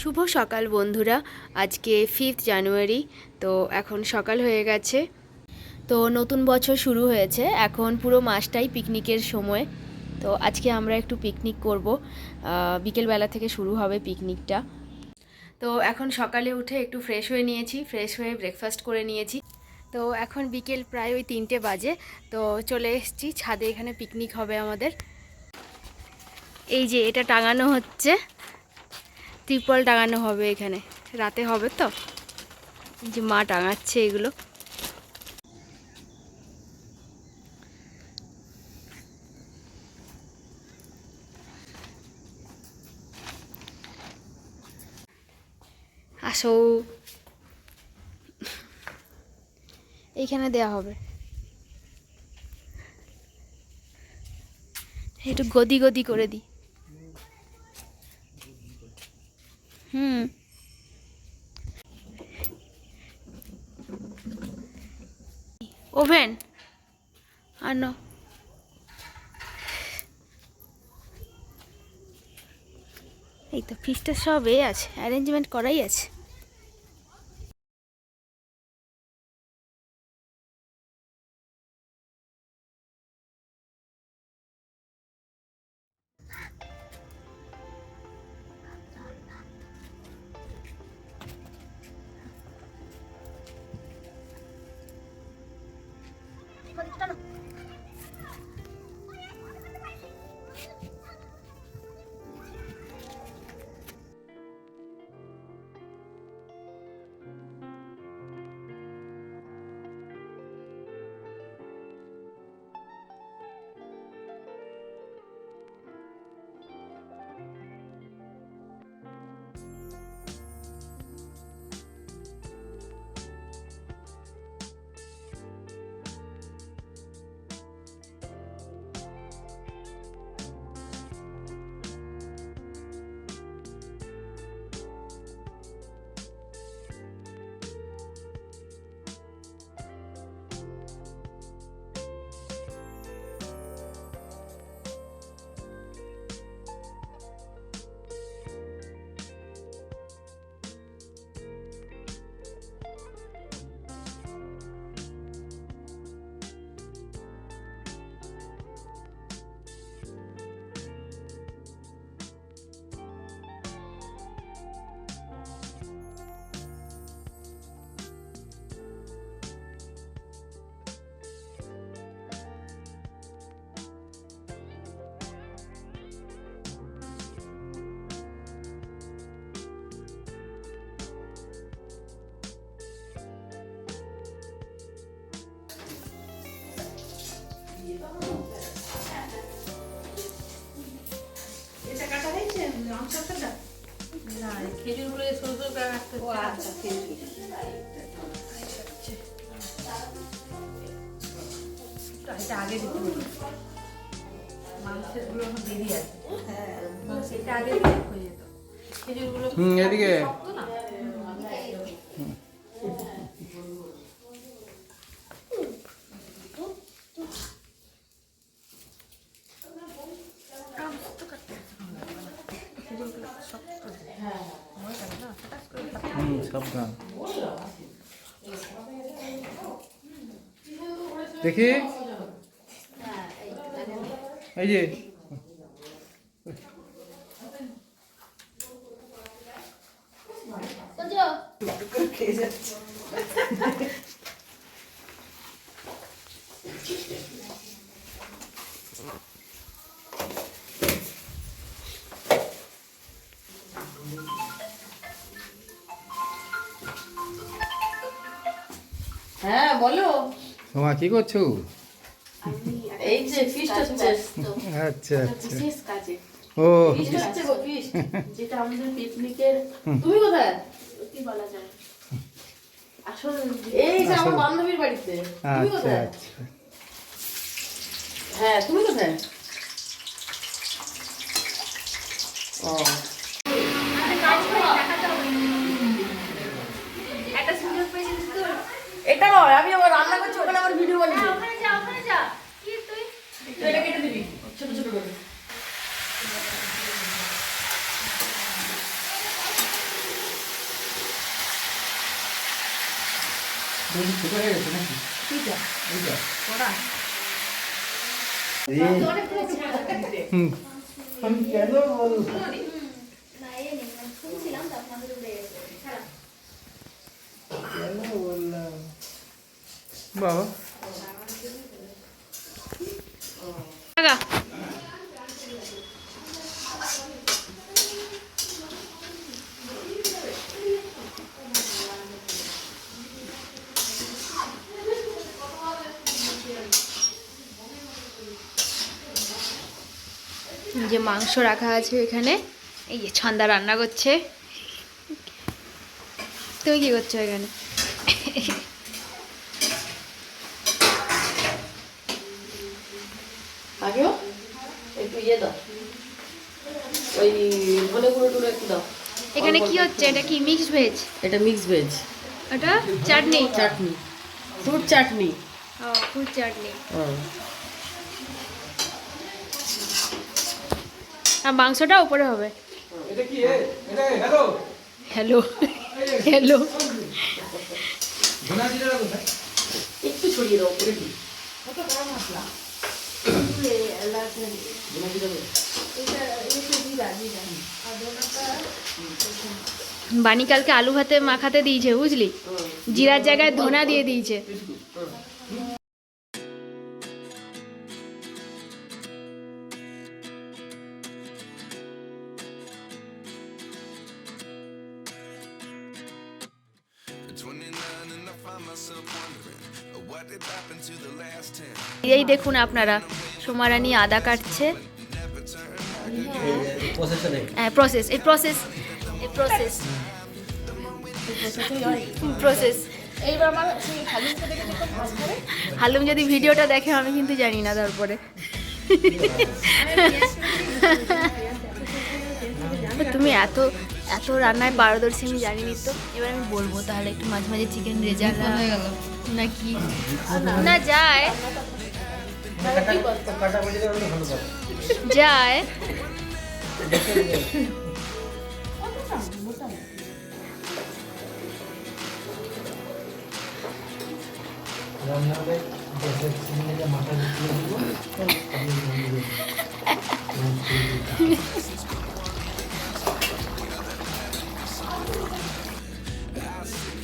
শুভ সকাল বন্ধুরা। আজকে ফিফথ জানুয়ারি তো এখন সকাল হয়ে গেছে। তো নতুন বছর শুরু হয়েছে, এখন পুরো মাসটাই পিকনিকের সময়। তো আজকে আমরা একটু পিকনিক করব। বিকেলবেলা থেকে শুরু হবে পিকনিকটা তো এখন সকালে উঠে একটু ফ্রেশ হয়ে নিয়েছি ফ্রেশ হয়ে ব্রেকফাস্ট করে নিয়েছি। তো এখন বিকেল প্রায় ওই তিনটে বাজে, তো চলে এসেছি, ছাদে এখানে পিকনিক হবে আমাদের। এই যে এটা টাঙানো হচ্ছে। ত্রিপল টাঙানো হবে এখানে। রাতে হবে তো? যে মা টাঙাচ্ছে এগুলো। আসো। এইখানে দেয়া হবে। একটু গদি গদি করে দিই। হুম। ওভেন আনো। এই তো ফিসটা সব এ আছে অ্যারেঞ্জমেন্ট করাই আছে। এটা আগে দিতে হবে মাংসেরগুলো এখন দেরি আছে সেটা আগে হয়ে যেত খেজুরগুলো হুম, এদিকে। শক্ত না হুম সাবধান দেখি। এই যে। হ্যাঁ বলো। তোমা কি করছ? এই যে ফিস্ট হচ্ছে। আচ্ছা আচ্ছা। বিশেষ কাজে। ও। ফিস্ট হচ্ছে ফিস্ট যেটা আমাদের পিকনিকের তুমি কোথায়? কি বলা যায়? আসল এই যে আমার বান্ধবীর বাড়িতে। তুমি আচ্ছা কোথায়? আচ্ছা। হ্যাঁ তুমি কোথায়? ও। এটা নয় আমি আমার রান্না করছি ওখানে আমার ভিডিও বানিয়ে ওখানে যা ওখানে যা। কি তুই? এটা কেটে দিবি। ছোট ছোট করে। দড়ি আচ্ছা, কেন বল বললাম? বাবা। যে মাংস রাখা আছে এখানে। এই যে ছন্দা রান্না করছে। তুমি কি করছ এখানে আগেও একটু ইয়ে দাও ওই ধনে গুঁড়ো টুড়ো একটু দাও। এখানে কি হচ্ছে? এটা কি মিক্স ভেজ এটা মিক্স ভেজ ওটা চাটনি? চাটনি। ফ্রুট চাটনি। ও ফুল চাটনি। হ্যাঁ। আর মাংসটা উপরে হবে। এটা কি এটা হ্যালো হ্যালো একটু ছড়িয়ে দাও উপরে কি? বানি কালকে আলু ভাতে মাখাতে দিয়েছে, বুঝলি? জিরার জায়গায় ধনা দিয়ে দিয়েছে। At 29 and I find myself wondering what did happen to the last 10 এই দেখুন আপনারা, সোমারানি আদা কাটছে। প্রসেস এই প্রসেস এই প্রসেস প্রসেস হালুম যদি ভিডিওটা দেখে আমি কিন্তু জানি না তারপরে। তুমি এত এত রান্নায় পারদর্শী আমি জানিনি তো। এবার আমি বলব তাহলে একটু মাঝে মাঝে চিকেন রেজাল্ট হয়ে গেল। নাকি? না যায়। যায়।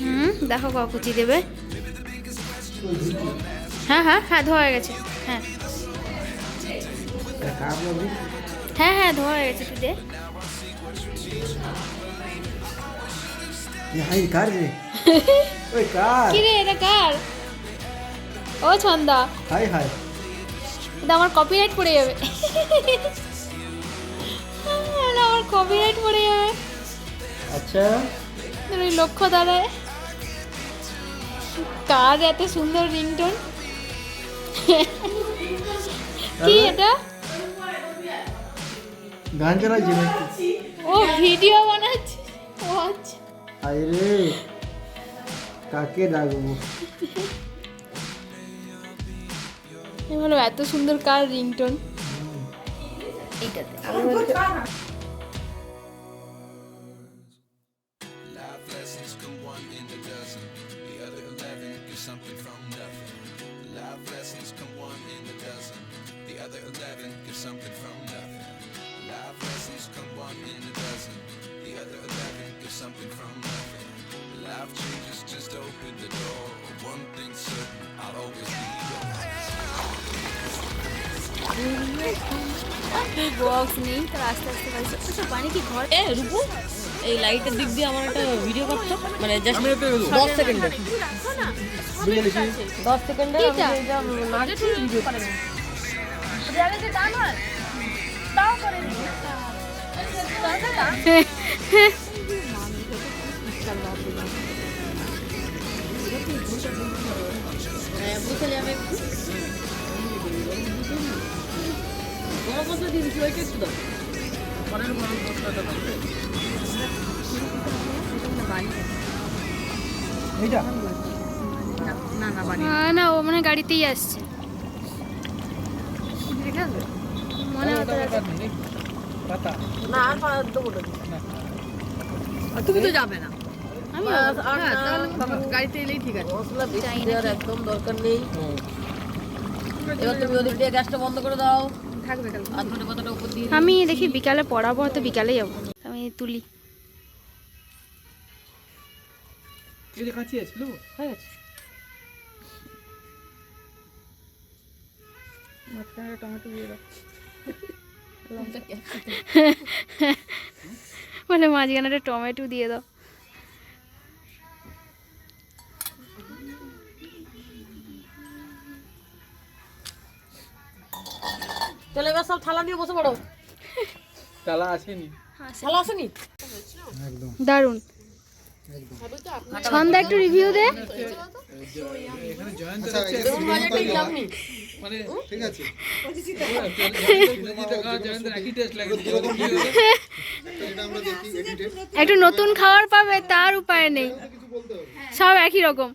হুম দেখো কুচি দেবে হ্যাঁ হ্যাঁ হ্যাঁ ধোয়া গেছে হ্যাঁ হ্যাঁ ধোয়া হয়ে গেছে তুই দে হাই কার রে? ওই কার? কি রে এটা কার? ও ছন্দা। Hi hi. এটা আমার কপিরাইট পড়ে যাবে। আমার কপিরাইট পড়ে যাবে। আচ্ছা। লক্ষ্য দাঁড়ায় কার এত সুন্দর রিংটোন? কি এটা? গান চালাচ্ছি ও ভিডিও বানাচ্ছে ও আচ্ছা হাই রে কাকে ডাকবো আমি এত সুন্দর কার রিংটোন এইটাতে Life lessons come one in a dozen. The other 11 get something from nothing. Life lessons come one in a dozen. The other 11 get something from Life lessons come one in a dozen. The other 11 get something from nothing. Life changes just open the door. One thing's certain, I'll always be box নেই তো আস্তে আস্তে বাড়ি আচ্ছা পানি কি ঘর এ রূপু এই লাইটের দিক দিয়ে আমার একটা ভিডিও করতো মানে জাস্ট দশ সেকেন্ডের দশ সেকেন্ডের আমি কিটা? এইটা ভিডিও এইটা না না না ও মানে গাড়িতেই আসছে। মনে হতো না আর পাড়া দেবো তুমি তো যাবে না হ্যাঁ, তখন গাড়িতে এলেই ঠিক আছে মশলা বেশি দেওয়ার একদম দরকার নেই এবার তুমি ওদিক দিয়ে গ্যাসটা বন্ধ করে দাও থাকবে আমি দেখি বিকালে পড়াবো তো বিকালে যাব আমি তুলি হয়ে টমেটো দিয়ে দাও বলে মাঝখানে একটা টমেটো দিয়ে দাও। চলে এবার সব থালা নিয়ে বসে পড়ো। তালা আসেনি। থালা আসেনি? একদম। দারুণ। ছন্দা একটু রিভিউ দে। দেখুন বাজারটা দিলাম নি ঠিক আছে একটু নতুন খাবার পাবে তার উপায় নেই। সব একই রকম।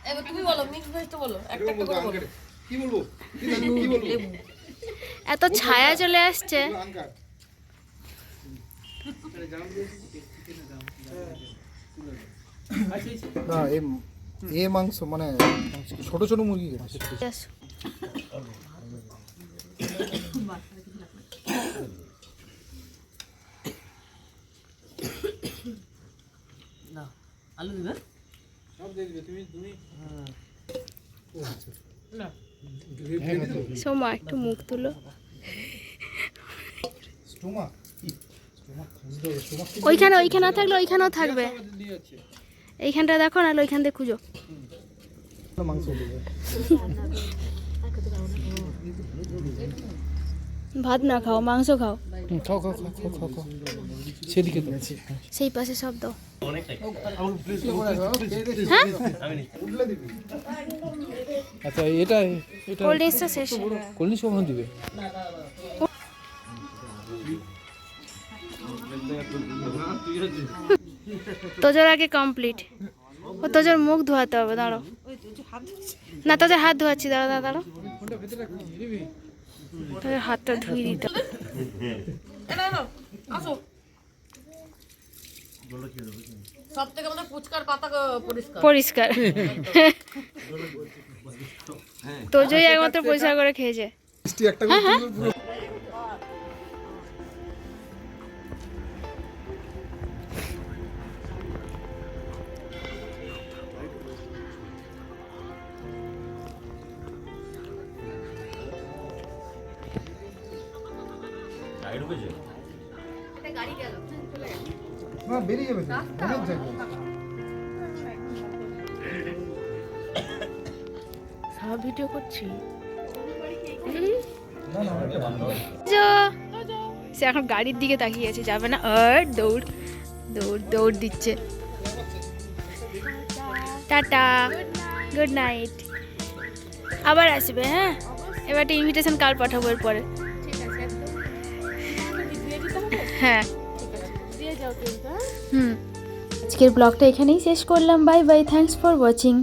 এবার তুমি বলো মিক্স ভেজটা বলো একটা একটা করে বলো। কি বলব? লেবু এত ছায়া চলে আসছে। না এ এ মাংস মানে ছোট ছোট মুরগি আলু দিবে? সোমা একটু মুখ তুলো। ওইখানে ওইখানে থাকলে ওইখানেও থাকবে। এইখানটা দেখো না ওইখান দিয়ে খুঁজো। মাংস দেবে ভাত না খাও মাংস খাও। খাও খাও খাও খাও খাও খাও। সেদিকে তো সেই পাশে সব দাও। আচ্ছা এটা এটা কোল্ড ড্রিঙ্কসটা শেষ। কোল্ড ড্রিঙ্কস কখন দিবে? তোজোর আগে কমপ্লিট ও তোজোর মুখ ধোয়াতে হবে দাঁড়ো না তোদের হাত ধোয়াচ্ছি দাঁড়া দাঁড়া দাঁড়ো। তোদের হাতটা ধুয়ে দিতে হবে। না না আসো। সব থেকে আমাদের ফুচকার পাতা পরিষ্কার। তো তোজোই একমাত্র পরিষ্কার করে খেয়েছে। না বেরিয়ে যাবে অনেক জায়গা। সব ভিডিও করছি। সে এখন গাড়ির দিকে তাকিয়ে আছে যাবে না। আর দৌড়। দৌড় দৌড় দিচ্ছে। টাটা। Good night. আবার আসবে হ্যাঁ? এবার একটা ইনভিটেশন কার্ড পাঠাবো এরপরে। হ্যাঁ। হুম। আজকের ব্লগটা এখানেই শেষ করলাম। Bye bye. Thanks for watching